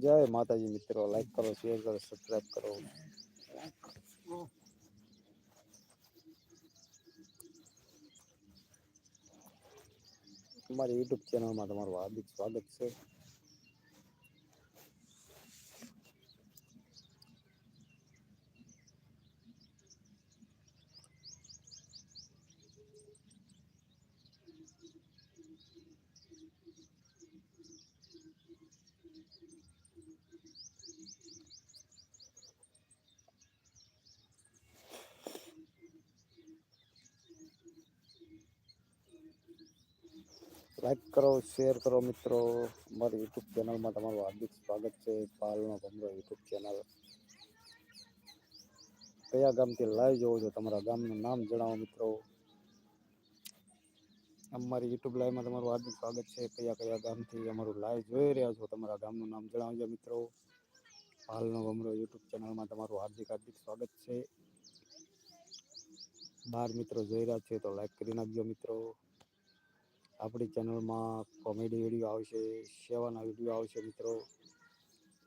જય માતાજી મિત્રો લાઈક કરો શેર કરો સબસ્ક્રાઇબ કરો અમારી યુટ્યુબ ચેનલમાં તમારું હાર્દિક સ્વાગત છે લાઈક કરો શેર કરો મિત્રો અમારી યુટ્યુબ ચેનલમાં તમારું હાર્દિક સ્વાગત છે પાલનો ભમરો યુટ્યુબ ચેનલ કયા ગામથી લાઈવ જોવો છો તમારા ગામનું નામ જણાવો મિત્રો અમારી યુટ્યુબ લાઈવમાં તમારું હાર્દિક સ્વાગત છે કયા કયા ગામથી અમારું લાઈવ જોઈ રહ્યા છો તમારા ગામનું નામ જણાવજો મિત્રો હાલનો ભમરો યુટ્યુબ ચેનલમાં તમારું હાર્દિક હાર્દિક સ્વાગત છે બાર મિત્રો જોઈ રહ્યા છે તો લાઈક કરી નાખજો મિત્રો આપણી ચેનલમાં કોમેડી વીડિયો આવશે, સેવાના વીડિયો આવશે મિત્રો.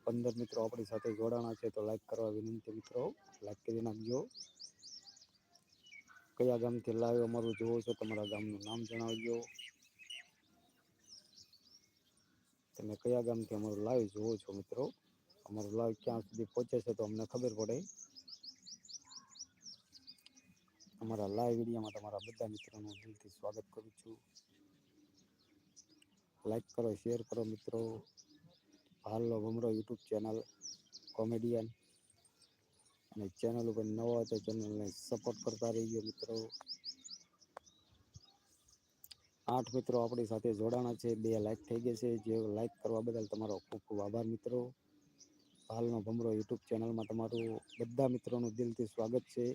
પંદર મિત્રો આપણી સાથે જોડાણા છે તો લાઈક કરવા વિનંતી મિત્રો. લાઈક કરી નાખજો. કયા ગામથી લાઈવ અમારું જોવો છો તમારા ગામનું નામ જણાવજો. તમે કયા ગામથી અમારું લાઈવ જોવો છો મિત્રો? અમારું લાઈવ ક્યાં સુધી પહોંચે છે તો અમને ખબર પડે. અમારા લાઈવ વિડીયોમાં તમારા બધા મિત્રોનું દિલથી સ્વાગત કરું છું. લાઈક કરો શેર કરો મિત્રો. હાલનો ભમરો યુટ્યુબ ચેનલ કોમેડિયન અને ચેનલ ઉપર નવો હોય ચેનલને સપોર્ટ કરતા રહીએ મિત્રો. આઠ મિત્રો આપણી સાથે જોડાણા છે. બે લાઈક થઈ ગયા છે. જે લાઈક કરવા બદલ તમારો ખૂબ ખૂબ આભાર મિત્રો. હાલનો ભમરો યુટ્યુબ ચેનલમાં તમારું બધા મિત્રોનું દિલથી સ્વાગત છે.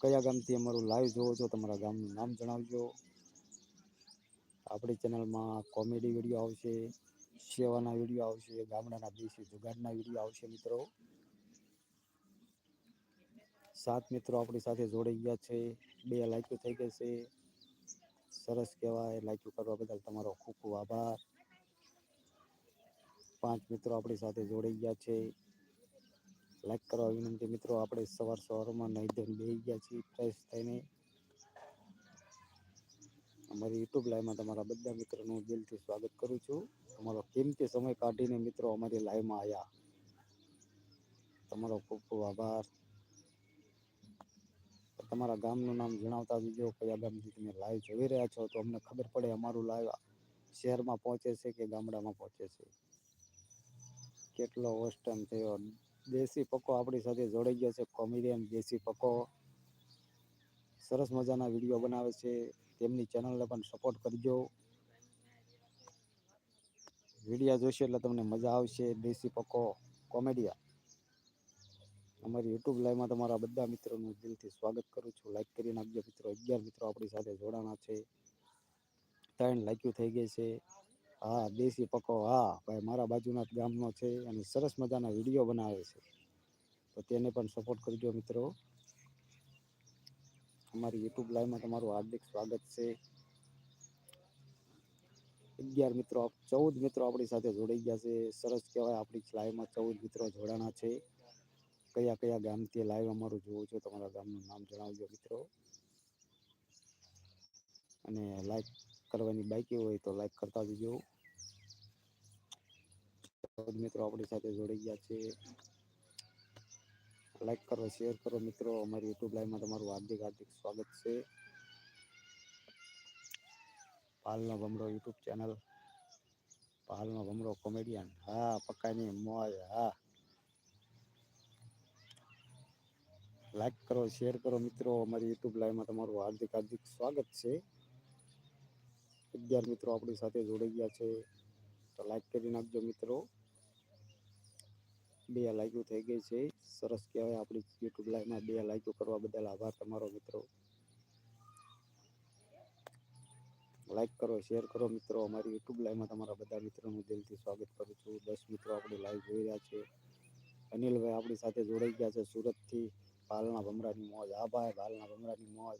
કયા ગામથી અમારું લાઈવ જોવો છો તમારા ગામનું નામ જણાવજો. આપણી ચેનલમાં કોમેડી વીડિયો આવશે સેવાના વીડિયો આવશે, ગામડાના દેશી જુગાડના વીડિયો આવશે મિત્રો. સાત મિત્રો આપણી સાથે જોડાઈ ગયા છે. બે લાઈકો થઈ ગઈ છે. સરસ કહેવાય, લાઈકો કરવા બદલ તમારો ખૂબ ખૂબ આભાર. પાંચ મિત્રો આપણી સાથે જોડાઈ ગયા છે. લાઈક કરવા વિનંતી મિત્રો, આપણે સવાર સવારમાં નહીં ધોઈને બેસી ગયા છીએ, ફ્રેશ થઈને. અમારી યુટ્યુબ લાઈવમાં તમારા બધા મિત્રોનું દિલથી સ્વાગત કરું છું. તમારો કિંમતી સમય કાઢીને મિત્રો અમારી લાઈવમાં આવ્યા તમારો ખૂબ ખૂબ આભાર. તમારા ગામનું નામ જણાવતા જજો કયા ગામથી તમે લાઈવ જોઈ રહ્યા છો તો અમને ખબર પડે અમારું લાઈવ શહેરમાં પહોંચે છે કે ગામડામાં પહોંચે છે? કેટલો ટાઈમ થયો? દેશી પક્કો આપણી સાથે જોડાઈ ગયો છે. કોમેડિયન દેશી પકો. સરસ મજાના વીડિયો બનાવે છે. તેમની ચેનલને પણ સપોર્ટ કરજો. વિડીયા જોશો એટલે તમને મજા આવશે. દેશી પક્કો કોમેડિયા. અમારી યુટ્યુબ લાઈવમાં તમારા બધા મિત્રોનું દિલથી સ્વાગત કરું છું. લાઈક કરી નાખજો મિત્રો. અગિયાર મિત્રો આપણી સાથે જોડાણા છે. ત્રણ લાઈક્યુ થઈ ગઈ છે. હા, દેશી પકો. હા, ભાઈ, મારા બાજુના ગામનો છે અને સરસ મજાના વીડિયો બનાવે છે. તો તેને પણ સપોર્ટ કરજો મિત્રો. અમારી યુટ્યુબ લાઈવમાં તમારું હાર્દિક સ્વાગત છે. અગિયાર મિત્રો ચૌદ મિત્રો આપણી સાથે જોડાઈ ગયા છે. સરસ કહેવાય આપણી લાઈવમાં ચૌદ મિત્રો જોડાણા છે. કયા કયા ગામથી લાઈવ અમારું જોવું છો તમારા ગામનું નામ જણાવજો મિત્રો. અને લાઈક કરવાની બાકી હોય તો લાઈક કરતા જજો. ચૌદ મિત્રો આપણી સાથે જોડાઈ ગયા છે. લાઈક કરો શેર કરો મિત્રો. અમારી યુટ્યુબ લાઈવમાં તમારું હાર્દિક હાર્દિક સ્વાગત છે. Palno Bhamro YouTube channel Palno Bhamro comedian હા પક્કાની મોજ, હા. લાઈક કરો શેર કરો મિત્રો. અમારી યુટ્યુબ લાઈવમાં તમારું હાર્દિક હાર્દિક સ્વાગત છે. અગિયાર મિત્રો આપણી સાથે જોડાઈ ગયા છે. તો લાઈક કરી નાખજો મિત્રો. બે લાઈકો થઈ ગઈ છે. સરસ કહેવાય આપણી યુટ્યુબ લાઈવમાં બે લાઈકો કરવા બદલ આભાર તમારો મિત્રો. લાઈક કરો શેર કરો મિત્રો. અમારી યુટ્યુબ લાઈવમાં તમારા બધા મિત્રોનું દિલથી સ્વાગત કરું છું. દસ મિત્રો આપણી લાઈવ જોઈ રહ્યા છે. અનિલભાઈ આપણી સાથે જોડાઈ ગયા છે સુરતથી. પાલના ભમરાની મોજ. આ ભાઈ પાલના ભમરાની મોજ.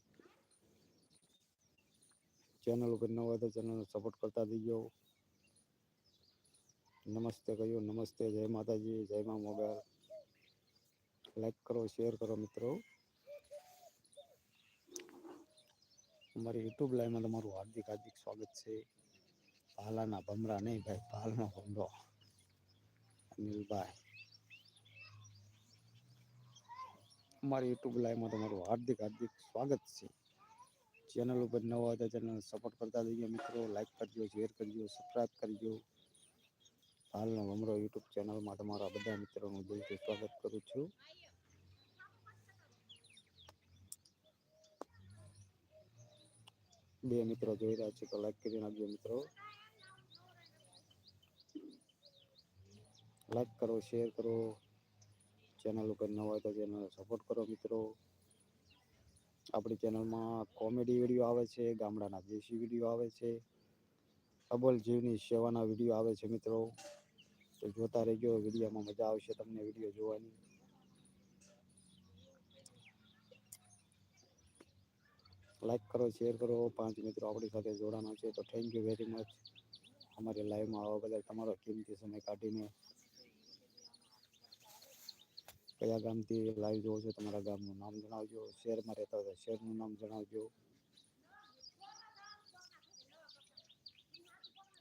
ચેનલ ઉપર ન તો ચેનલનો સપોર્ટ કરતા જઈજો નમસ્તે કહ્યું નમસ્તે, જય માતાજી, જય મા મોગલ. લાઈક કરો શેર કરો મિત્રો. અમારી યુટ્યુબ લાઈવમાં તમારું હાર્દિક હાર્દિક સ્વાગત છે. પાલાના ભમરા નહીં ભાઈ, પાલનો ભમરો. અનિલભાઈ. અમારી યુટ્યુબ લાઈવમાં તમારું હાર્દિક હાર્દિક સ્વાગત છે. ચેનલ ઉપર નવા હોય તો ચેનલ સપોર્ટ કરતા જઈએ મિત્રો. લાઈક કરજો શેર કરજો સબસ્ક્રાઈબ કરજો. હાલનો ભમરો યુટ્યુબ ચેનલમાં તમારા બધા મિત્રોનું દિલથી સ્વાગત કરું છું. બે મિત્રો જોઈ રહ્યા છે તો લાઈક કરી નાખજો મિત્રો. લાઈક કરો શેર કરો. ચેનલ ઉપર ન હોય તો ચેનલ સપોર્ટ કરો મિત્રો. આપણી ચેનલમાં કોમેડી વીડિયો આવે છે, ગામડાના દેશી વીડિયો આવે છે. અબોલ જીવની સેવાના વીડિયો આવે છે મિત્રો. તો જોતા રહેજો, વિડીયોમાં મજા આવશે તમને વીડિયો જોવાની. લાઈક કરો શેર કરો, પાંચ મિત્રો આપણી સાથે જોડાના છે, તો થેન્ક યુ વેરી મચ અમારી લાઈવમાં આવવા બદલ તમારો કિંમતી સમય કાઢીને કયા ગામથી લાઈવ જોવો છો તમારા ગામનું નામ જણાવજો, શહેરમાં રહેતા હોય શહેરનું નામ જણાવજો.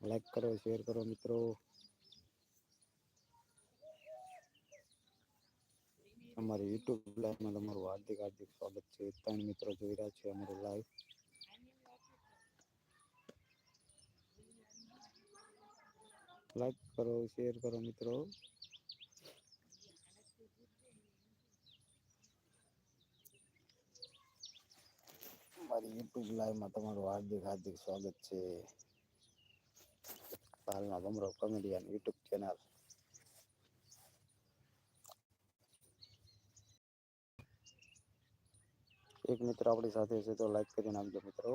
લાઈક કરો શેર કરો મિત્રો. અમારી યુટ્યુબ લાઈવમાં તમારું હાર્દિક હાર્દિક સ્વાગત છે. ત્રણ મિત્રો જોઈ રહ્યા છે અમારું લાઈવ લાઈક કરો શેર કરો મિત્રો. મારી યુટ્યુબ લાઈવમાં તમારું હાર્દિક હાર્દિક સ્વાગત છે. હાલમાં ભમરો કોમેડિયન યુટ્યુબ ચેનલ એક મિત્ર આપણી સાથે છે તો લાઈક કરી નાખજો મિત્રો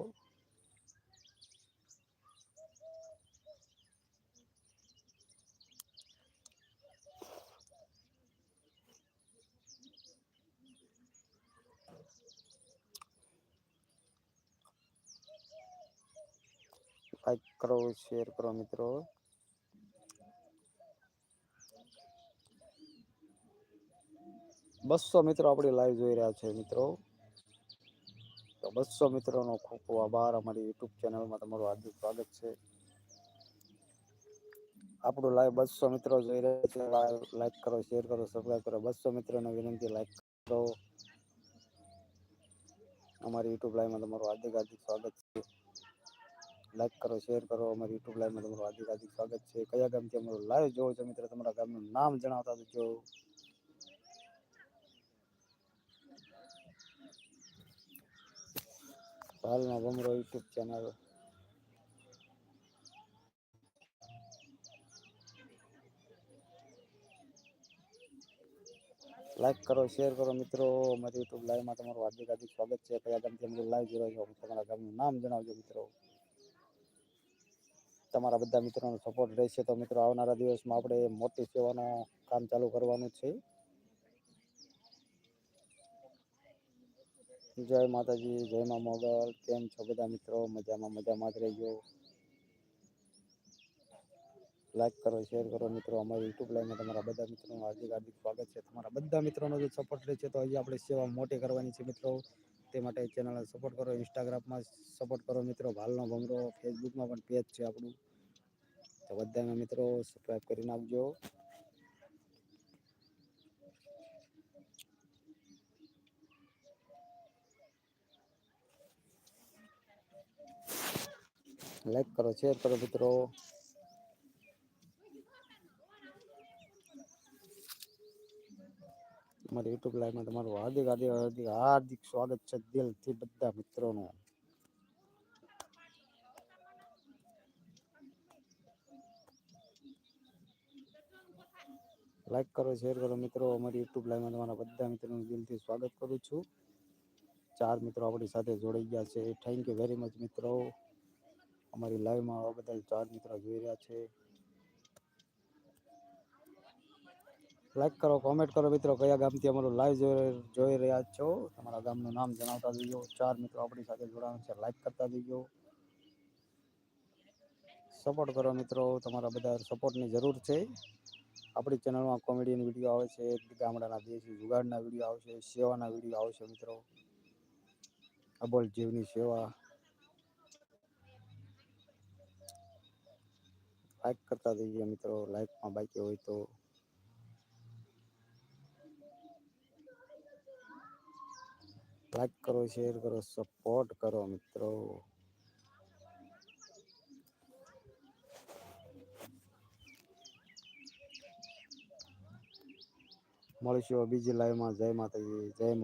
લાઈક કરો શેર કરો મિત્રો બસો મિત્રો આપણી લાઈવ જોઈ રહ્યા છે મિત્રો બસો મિત્રોનો ખૂબ ખૂબ આભાર. અમારી યુટ્યુબ ચેનલમાં તમારું હાર્દિક સ્વાગત છે. આપણું લાઈવ બસો મિત્રો જોઈ રહ્યા છે. લાઈક કરો શેર કરો સબસ્ક્રાઈબ કરો. બસો મિત્રોને વિનંતી લાઈક કરો. અમારી યુટ્યુબ લાઈવમાં તમારું હાર્દિક હાર્દિક સ્વાગત છે. લાઈક કરો શેર કરો. અમારી યુટ્યુબ લાઈવમાં તમારું હાર્દિક હાર્દિક સ્વાગત છે. કયા ગામથી અમારું લાઈવ જોવો છો મિત્રો? તમારા ગામનું નામ જણાવતા જજો હાલમાં ભમરો યુટ્યુબ ચેનલ લાઈક કરો શેર કરો મિત્રો. મારી યુટ્યુબ લાઈવમાં તમારું હાર્દિક હાર્દિક સ્વાગત છે. કયા ગામથી અમારું લાઈવ રહ્યો છો? તમારા ગામનું નામ જણાવજો મિત્રો. તમારા બધા મિત્રોનો સપોર્ટ રહેશે તો મિત્રો આવનારા દિવસમાં આપણે મોટી સેવાનું કામ ચાલુ કરવાનું છે. જય માતાજી, જય મા મોગલ. કેમ છો બધા મિત્રો? મજામાં મજામાં જ રહેજો. લાઈક કરો શેર કરો મિત્રો. અમારી યુટ્યુબ લાઈનમાં તમારા બધા મિત્રોનું હાર્દિક હાર્દિક સ્વાગત છે. તમારા બધા મિત્રોનો જે સપોર્ટ રહે છે તો હજી આપણે સેવા મોટી કરવાની છે મિત્રો. તે માટે ચેનલને સપોર્ટ કરો ઇન્સ્ટાગ્રામમાં સપોર્ટ કરો મિત્રો. ભાલનો ભમરો ફેસબુકમાં પણ પેજ છે આપણું. તો બધાના મિત્રો સબસ્ક્રાઈબ કરીને નાખજો. લાઈક કરો શેર કરો મિત્રો. અમારી યુટ્યુબ લાઈવમાં તમારું હાર્દિક હાર્દિક હાર્દિક હાર્દિક સ્વાગત છે દિલથી બધા મિત્રોનું. લાઈક કરો શેર કરો મિત્રો. અમારી યુટ્યુબ લાઈવમાં તમારા બધા મિત્રોનું દિલથી સ્વાગત કરું છું. ચાર મિત્રો આપણી સાથે જોડાઈ ગયા છે. થેન્ક યુ વેરી મચ મિત્રો. અમારી લાઈવમાં આવવા બદલ ચાર મિત્રો જોઈ રહ્યા છે. લાઈક કરો કોમેન્ટ કરો મિત્રો, કયા ગામથી અમારું લાઈવ જોઈ જોઈ રહ્યા છો? તમારા ગામનું નામ જણાવતા જજો ચાર મિત્રો આપણી સાથે જોડાવાનું છે. લાઈક કરતા જજો સપોર્ટ કરો મિત્રો, તમારા બધા સપોર્ટની જરૂર છે. આપણી ચેનલમાં કોમેડિયન વીડિયો આવે છે, ગામડાના દેશી જુગાડના વીડિયો આવશે સેવાના વીડિયો આવશે મિત્રો. અબોલ જીવની સેવા. લાઈક કરતા જઈએ મિત્રો. લાઈકમાં બાકી હોય તો. લાઈક કરો શેર કરો સપોર્ટ કરો મિત્રો. મળીશું બીજી લાઈવમાં જય માતાજી, જય